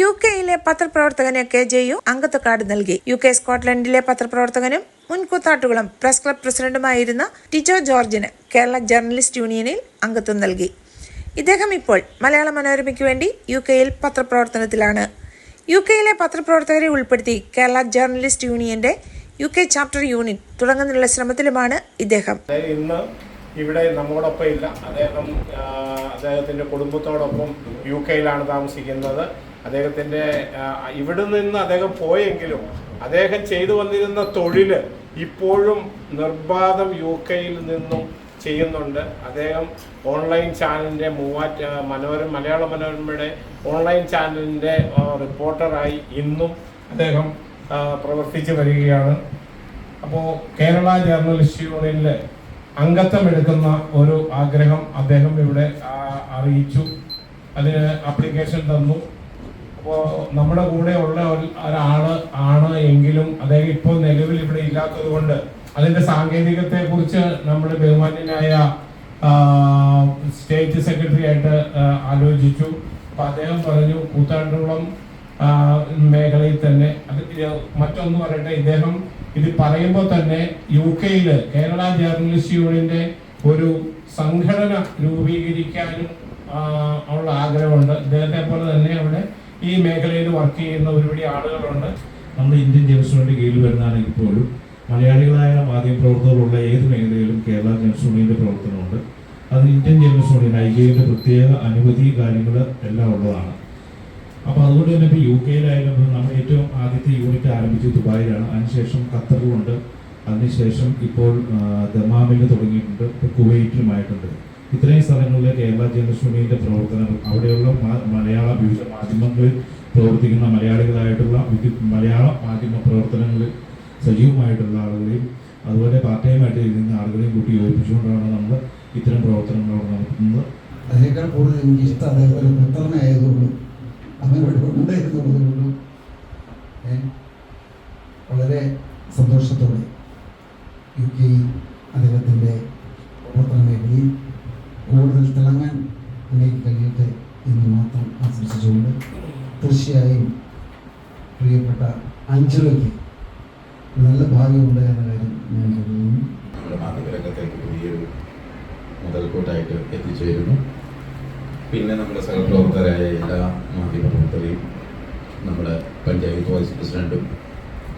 U കെയിലെ പത്രപ്രവർത്തകന് K J U അംഗത്വ കാർഡ് നൽകി. യു കെ സ്കോട്ട്ലൻഡിലെ പത്രപ്രവർത്തകനും മുൻകൂത്താട്ടുകളും പ്രസ് ക്ലബ് പ്രസിഡന്റുമായിരുന്ന ടിജോ ജോർജിന് കേരള ജേർണലിസ്റ്റ് യൂണിയനിൽ അംഗത്വം നൽകി. ഇദ്ദേഹം ഇപ്പോൾ മലയാള മനോരമയ്ക്ക് വേണ്ടി യു കെയിൽ പത്രപ്രവർത്തനത്തിലാണ്. യു കെയിലെ പത്രപ്രവർത്തകരെ ഉൾപ്പെടുത്തി കേരള ജേർണലിസ്റ്റ് യൂണിയന്റെ യു കെ ചാപ്റ്റർ യൂണിറ്റ് തുടങ്ങുന്നതിനുള്ള ശ്രമത്തിലുമാണ് ഇദ്ദേഹം. ഇന്ന് ഇവിടെ നമ്മോടൊപ്പം ഇല്ല അദ്ദേഹം അദ്ദേഹത്തിന്റെ കുടുംബത്തോടൊപ്പം യു കെയിലാണ് താമസിക്കുന്നത്. അദ്ദേഹത്തിന്റെ ഇവിടെ നിന്ന് അദ്ദേഹം പോയെങ്കിലും അദ്ദേഹം ചെയ്തു വന്നിരുന്ന തൊഴിൽ ഇപ്പോഴും നിർബാധം യു കെയിൽ നിന്നും ചെയ്യുന്നുണ്ട്. അദ്ദേഹം ഓൺലൈൻ ചാനലിന്റെ മൂവാറ്റ മനോരമ മലയാള മനോരമയുടെ ഓൺലൈൻ ചാനലിന്റെ റിപ്പോർട്ടറായി ഇന്നും അദ്ദേഹം പ്രവർത്തിച്ചു വരികയാണ്. അപ്പോൾ കേരള ജേർണലിസ്റ്റ് യൂണിയനിൽ അംഗത്വം എടുക്കുന്ന ഒരു ആഗ്രഹം അദ്ദേഹം ഇവിടെ അറിയിച്ചു. അതിന് ആപ്ലിക്കേഷൻ തന്നു. അപ്പോൾ നമ്മുടെ കൂടെ ഉള്ള ഒരാൾ ആണ് എങ്കിലും അദ്ദേഹം ഇപ്പോൾ നിലവിൽ ഇവിടെ ഇല്ലാത്തത് കൊണ്ട് അതിന്റെ സാങ്കേതികത്തെ കുറിച്ച് നമ്മുടെ ബഹുമാന്യനായ സ്റ്റേറ്റ് സെക്രട്ടറി ആയിട്ട് ആലോചിച്ചു. അപ്പൊ അദ്ദേഹം പറഞ്ഞു കൂത്താണ്ടുളം മേഖലയിൽ തന്നെ അത് മറ്റൊന്ന് പറയട്ടെ ഇദ്ദേഹം ഇത് പറയുമ്പോൾ തന്നെ യു കെയിൽ കേരള ജേർണലിസ്റ്റ് യൂണിയന്റെ ഒരു സംഘടന രൂപീകരിക്കാനും ഉള്ള ആഗ്രഹമുണ്ട്. ഇദ്ദേഹത്തെ പോലെ തന്നെ അവിടെ ഈ മേഖലയിൽ വർക്ക് ചെയ്യുന്ന ഒരുപടി ആളുകളുണ്ട്. നമ്മൾ ഇന്ത്യൻ ജനസൂണിന്റെ കീഴിൽ വരുന്നതാണ് ഇപ്പോഴും. മലയാളികളായ മാധ്യമപ്രവർത്തകരുള്ള ഏത് മേഖലയിലും കേരള ജനസൂണിന്റെ പ്രവർത്തനമുണ്ട്. അത് ഇന്ത്യൻ ജനസൂണിന് ഐ പ്രത്യേക അനുമതി കാര്യങ്ങൾ എല്ലാം ഉള്ളതാണ്. അപ്പോൾ അതുകൊണ്ട് തന്നെ ഇപ്പോൾ യു കെയിലായാലും നമ്മൾ ഏറ്റവും ആദ്യത്തെ യൂണിറ്റ് ആരംഭിച്ചത് ദുബായിലാണ്. അതിനുശേഷം ഖത്തറിലുണ്ട് അതിനുശേഷം ഇപ്പോൾ ദമാമിൽ തുടങ്ങിയിട്ടുണ്ട്. ഇപ്പോൾ കുവൈറ്റിലുമായിട്ടുണ്ട്. ഇത്രയും സ്ഥലങ്ങളിലെ കേരള ജേർണലിസ്റ്റ് പ്രവർത്തനങ്ങൾ പ്രവർത്തനം അവിടെയുള്ള മലയാള വിവിധ മാധ്യമങ്ങളിൽ പ്രവർത്തിക്കുന്ന മലയാളികളായിട്ടുള്ള മലയാള മാധ്യമ പ്രവർത്തനങ്ങളിൽ സജീവമായിട്ടുള്ള ആളുകളെയും അതുപോലെ പാർട്ട് ടൈമായിട്ട് ഇരിക്കുന്ന ആളുകളെയും കൂട്ടി യോജിപ്പിച്ചുകൊണ്ടാണ് നമ്മൾ ഇത്തരം പ്രവർത്തനങ്ങൾ നടത്തുന്നത് അതിനേക്കാൾ കൂടുതൽ എനിക്ക് ഇഷ്ടം അതേപോലെ പുത്രനായതുകൊണ്ടും അവനോട് ഉണ്ടായിരുന്നതുകൊണ്ടും വളരെ സന്തോഷത്തോടെ യു കെയിൽ അദ്ദേഹത്തിന്റെ പ്രവർത്തന മേഖലയിൽ കൂടുതൽ തിളങ്ങാൻ എനിക്ക് കഴിയട്ടെ എന്ന് മാത്രം ആശംസിച്ചുകൊണ്ട് തീർച്ചയായും പ്രിയപ്പെട്ട അഞ്ചുവയ്ക്ക് നല്ല ഭാഗ്യമുണ്ട് എന്ന കാര്യം ഞാൻ കരുതുന്നു. മുതൽക്കൂട്ടായിട്ട് എത്തിച്ചേരുന്നു. പിന്നെ നമ്മുടെ സഹപ്രവർത്തകരായ എല്ലാ മാധ്യമപ്രവർത്തകരെയും നമ്മുടെ പഞ്ചായത്ത് വൈസ് പ്രസിഡന്റും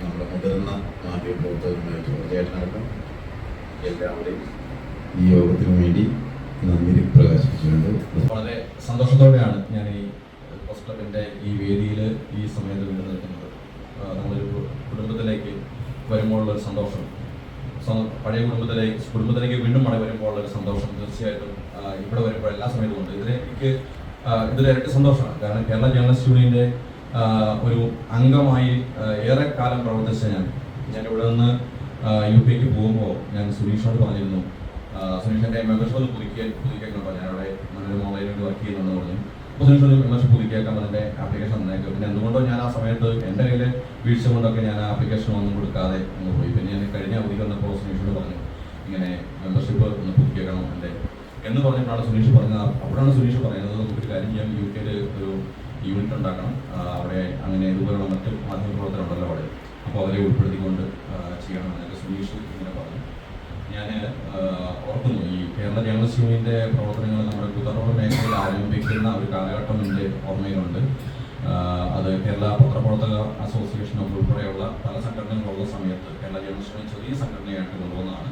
നമ്മുടെ മുതിർന്ന മാധ്യമപ്രവർത്തകരുമായ ജോർജേട്ടനടക്കം എല്ലാവരെയും ഈ യോഗത്തിനു വേണ്ടി സന്തോഷത്തോടെയാണ് ഞാൻ ഈ പ്രസ് ഈ വേദിയിൽ ഈ സമയത്ത് വീണ്ടും നിൽക്കുന്നത്. നമ്മളൊരു കുടുംബത്തിലേക്ക് വരുമ്പോഴുള്ള ഒരു സന്തോഷം. പഴയ കുടുംബത്തിലേക്ക് കുടുംബത്തിലേക്ക് വീണ്ടും മടങ്ങി വരുമ്പോഴുള്ള ഒരു സന്തോഷം തീർച്ചയായിട്ടും ഇവിടെ വരുമ്പോൾ എല്ലാ സമയത്തും ഉണ്ട്. ഇതിന് എനിക്ക് ഇതൊരു ഇരട്ടി സന്തോഷമാണ്. കാരണം കേരള ജേർണലിസ്റ്റ് യൂണിയന്റെ ഒരു അംഗമായി ഏറെ കാലം പ്രവർത്തിച്ച ഞാൻ. ഇവിടെ നിന്ന് യു പിക്ക് പോകുമ്പോൾ ഞാൻ സുനീഷോട് പറഞ്ഞിരുന്നു ആ, സുനീഷിന്റെ മെമ്പർഷിപ്പ് പുതുക്കിയ പുതുക്കിയേക്കണം പറഞ്ഞു അവിടെ മനോരമ ഓൺലൈനിൽ വർക്ക് ചെയ്യുന്നുണ്ടെന്ന് പറഞ്ഞു. അപ്പോൾ സുനീഷ് ഒരു മെമ്പർഷിപ്പ് പുതുക്കിയാക്കാൻ അതിന്റെ ആപ്ലിക്കേഷൻ തന്നേക്കും. പിന്നെ എന്തുകൊണ്ടോ ഞാൻ ആ സമയത്ത് എന്റെ കയ്യിൽ വീഴ്ച കൊണ്ടൊക്കെ ഞാൻ ആപ്ലിക്കേഷൻ ഒന്നും കൊടുക്കാതെ ഒന്ന് പോയി. പിന്നെ ഞാൻ കഴിഞ്ഞ അവധി വന്നപ്പോൾ സുനീഷിനോട് പറഞ്ഞു ഇങ്ങനെ മെമ്പർഷിപ്പ് ഒന്ന് പുതുക്കിയേക്കണം എന്റെ എന്ന് പറഞ്ഞപ്പോഴാണ് സുനീഷ് പറഞ്ഞത്. അപ്പോഴാണ് സുനീഷ് പറയുന്നത് നമുക്കൊരു കാര്യം ചെയ്യാം. യു കെയിൽ ഒരു യൂണിറ്റ് ഉണ്ടാക്കണം. അവിടെ അങ്ങനെ ഇതുപോലുള്ള മറ്റ് മാധ്യമപ്രവർത്തനമുണ്ടല്ലോ അവിടെ. അപ്പോൾ അവരെ ഉൾപ്പെടുത്തിക്കൊണ്ട് ആ, ചെയ്യണം എന്നൊക്കെ സുനീഷ് ഇങ്ങനെ പറഞ്ഞു ഞാൻ ഓർക്കുന്നു. ഈ കേരള ജേണലിസ്റ്റ് യൂണിയന്റെ പ്രവർത്തനങ്ങൾ നമ്മുടെ കുതറോട് മേഖലയിൽ ആരംഭിക്കുന്ന ഒരു കാലഘട്ടം എന്റെ ഓർമ്മയിലുണ്ട്. അത് കേരള പത്രപ്രവർത്തക അസോസിയേഷൻ ഉൾപ്പെടെയുള്ള പല സംഘടനകളുള്ള സമയത്ത് കേരള ജേണലിസ്റ്റ് യൂണിയൻ ചെറിയ സംഘടനയായിട്ട് കൊണ്ടുവന്നതാണ്.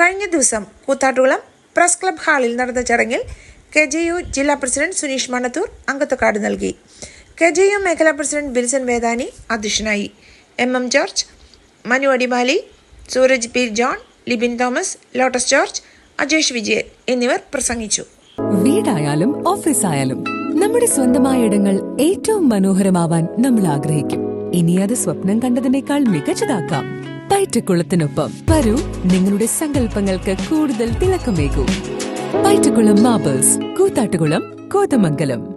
കഴിഞ്ഞ ദിവസം കൂത്താട്ടുകുളം പ്രസ് ക്ലബ് ഹാളിൽ നടന്ന ചടങ്ങിൽ കെ ജെ യു ജില്ലാ പ്രസിഡന്റ് സുനീഷ് മണത്തൂർ അംഗത്വക്കാർഡ് നൽകി. കെ ജെ യു മേഖലാ പ്രസിഡന്റ് ബിൽസൺ വേദാനി അധ്യക്ഷനായി. M M George Manu Adimali Sooraj P John Libin Thomas Lotus George Ajesh Vijayan എന്നിവർ പ്രസംഗിച്ചു. വീടായാലും ഓഫീസായാലും നമ്മുടെ സ്വന്തമായ ഇടങ്ങൾ ഏറ്റവും മനോഹരമാവാൻ നമ്മൾ ആഗ്രഹിക്കും. ഇനി അത് സ്വപ്നം കണ്ടതിനേക്കാൾ മികച്ചതാക്കാം. പയറ്റക്കുളത്തിനൊപ്പം വരൂ നിങ്ങളുടെ സങ്കല്പങ്ങൾക്ക് കൂടുതൽ തിളക്കമേകൂ. പയറ്റക്കുളം മാബിൾസ് കൂത്താട്ടുകുളം കോതമംഗലം.